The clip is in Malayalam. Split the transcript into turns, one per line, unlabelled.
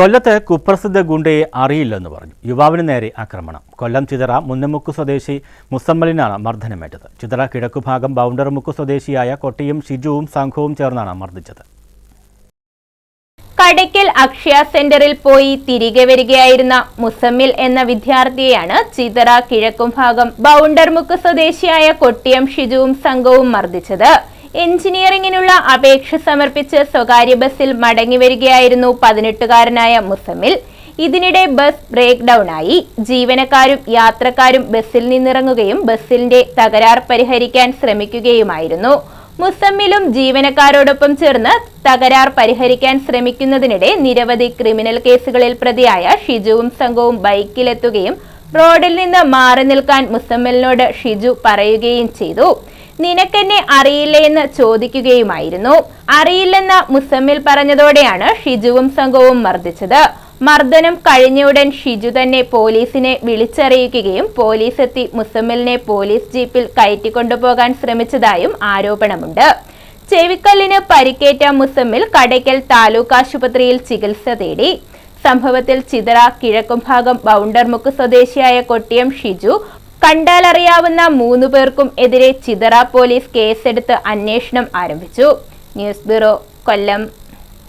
കൊല്ലത്ത് കുപ്രസിദ്ധ ഗുണ്ടയെ അറിയില്ലെന്ന് പറഞ്ഞു. യുവാവിന് നേരെ ആക്രമണം. കൊല്ലം ചിതറ മുന്നമുക്ക് സ്വദേശി മുസമ്മലിനാണ് മർദ്ദനമേറ്റത്. ചിതറ കിഴക്കുഭാഗം ബൗണ്ടർമുക്ക് സ്വദേശിയായ കൊട്ടിയും ഷിജുവും സംഘവും ചേർന്നാണ് മർദ്ദിച്ചത്.
കടയ്ക്കൽ അക്ഷയ സെന്ററിൽ പോയി തിരികെ വരികയായിരുന്ന മുസമ്മിൽ എന്ന വിദ്യാർത്ഥിയെയാണ് ചിതറ കിഴക്കും ഭാഗം ബൗണ്ടർമുക്ക് സ്വദേശിയായ കൊട്ടിയം ഷിജുവും സംഘവും മർദ്ദിച്ചത്. എഞ്ചിനീയറിംഗിനുള്ള അപേക്ഷ സമർപ്പിച്ച് സ്വകാര്യ ബസ്സിൽ മടങ്ങി വരികയായിരുന്നു പതിനെട്ടുകാരനായ മുസമിൽ ഇതിനിടെ ബസ് ബ്രേക്ക് ഡൗൺ ആയി ജീവനക്കാരും യാത്രക്കാരും ബസ്സിൽ നിന്നിറങ്ങുകയും ബസ്സിന്റെ തകരാർ പരിഹരിക്കാൻ ശ്രമിക്കുകയുമായിരുന്നു. മുസമ്മിലും ജീവനക്കാരോടൊപ്പം ചേർന്ന് തകരാർ പരിഹരിക്കാൻ ശ്രമിക്കുന്നതിനിടെ നിരവധി ക്രിമിനൽ കേസുകളിൽ പ്രതിയായ ഷിജുവും സംഘവും ബൈക്കിലെത്തുകയും റോഡിൽ നിന്ന് മാറി നിൽക്കാൻ മുസമ്മിലിനോട് ഷിജു പറയുകയും ചെയ്തു. നിനക്കെന്നെ അറിയില്ലേ എന്ന് ചോദിക്കുകയുമായിരുന്നു. അറിയില്ലെന്ന് മുസമ്മിൽ പറഞ്ഞതോടെയാണ് ഷിജുവും സംഘവും മർദ്ദിച്ചത്. മർദ്ദനം കഴിഞ്ഞയുടൻ ഷിജു തന്നെ പോലീസിനെ വിളിച്ചറിയിക്കുകയും പോലീസ് എത്തി മുസമ്മിലിനെ പോലീസ് ജീപ്പിൽ കയറ്റിക്കൊണ്ടുപോകാൻ ശ്രമിച്ചതായും ആരോപണമുണ്ട്. ചെവിക്കല്ലിന് പരിക്കേറ്റ മുസമ്മിൽ കടയ്ക്കൽ താലൂക്ക് ആശുപത്രിയിൽ ചികിത്സ തേടി. സംഭവത്തിൽ ചിതറ കിഴക്കും ഭാഗം ബൗണ്ടർമുക്ക് സ്വദേശിയായ കൊട്ടിയം ഷിജു കണ്ടാലറിയാവുന്ന മൂന്നു പേർക്കും എതിരെ ചിതറ പോലീസ് കേസെടുത്ത് അന്വേഷണം ആരംഭിച്ചു. News bureau Kollam.